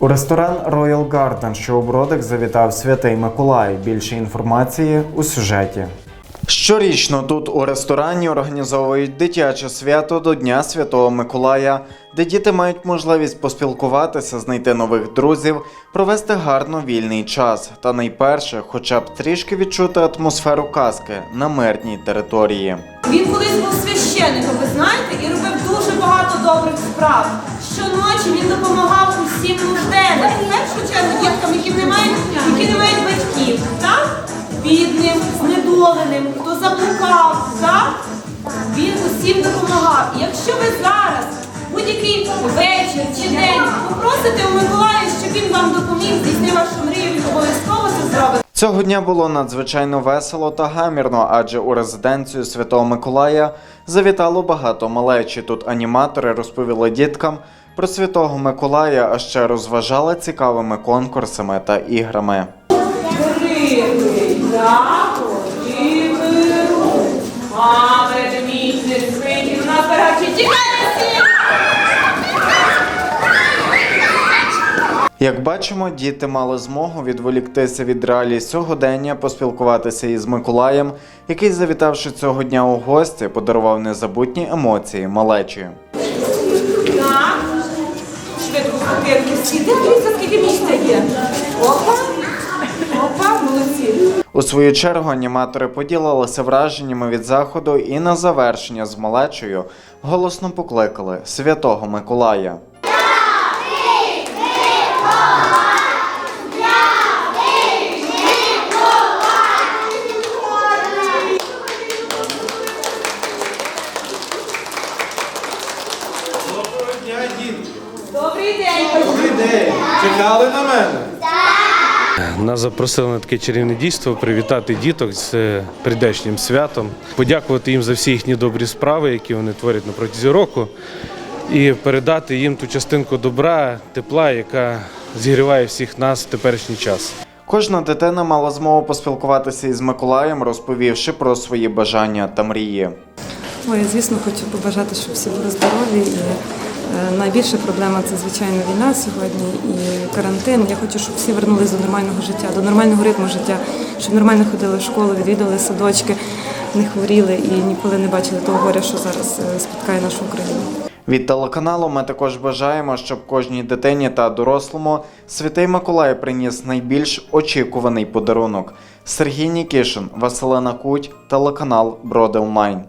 У ресторан Royal Garden, що у Бродик завітав Святий Миколай. Більше інформації у сюжеті. Щорічно тут у ресторані організовують дитяче свято до Дня Святого Миколая, де діти мають можливість поспілкуватися, знайти нових друзів, провести гарно вільний час та найперше, хоча б трішки відчути атмосферу казки на мирній території. Він колись був священником, ви знаєте, і робив дуже багато добрих справ. Щоночі він допомагав усім нужденним. В першу чергу діткам, які не мають, які не мають батьків, так? бідним, знедоленим, хто заблукав, так? Він усім допомагав. І якщо ви зараз будь-який вечір чи день попросите у Миколая, щоб він вам допоміг здійснити вашу мрію, він обов'язково це зробить. Цього дня було надзвичайно весело та гамірно, адже у резиденцію Святого Миколая завітало багато малечі. Тут аніматори розповіли діткам про Святого Миколая, а ще розважали цікавими конкурсами та іграми. Як бачимо, діти мали змогу відволіктися від реалій сьогодення, поспілкуватися із Миколаєм, який, завітавши цього дня у гості, подарував незабутні емоції малечі. Так. Всі. Дивіться, скільки місця є? Опа. Опа, молодці. У свою чергу аніматори поділилися враженнями від заходу і на завершення з малечею голосно покликали Святого Миколая. Доброго дня! Добрий день. Добрий день! Чекали на мене? Нас запросили на таке чарівне дійство привітати діток з е, прийдешнім святом, подякувати їм за всі їхні добрі справи, які вони творять на протязі року, і передати їм ту частинку добра, тепла, яка зігріває всіх нас в теперішній час. Кожна дитина мала змогу поспілкуватися із Миколаєм, розповівши про свої бажання та мрії. Ой, звісно, хочу побажати, щоб всі були здорові. І найбільша проблема це звичайно війна сьогодні і карантин. Я хочу, щоб всі вернулись до нормального життя, до нормального ритму життя, щоб нормально ходили в школу, відвідували садочки, не хворіли і ніколи не бачили того горя, що зараз е, спіткає нашу Україну. Від телеканалу ми також бажаємо, щоб кожній дитині та дорослому святий Миколай приніс найбільш очікуваний подарунок. Сергій Нікішин, Василина Куть, телеканал Броди Онлайн.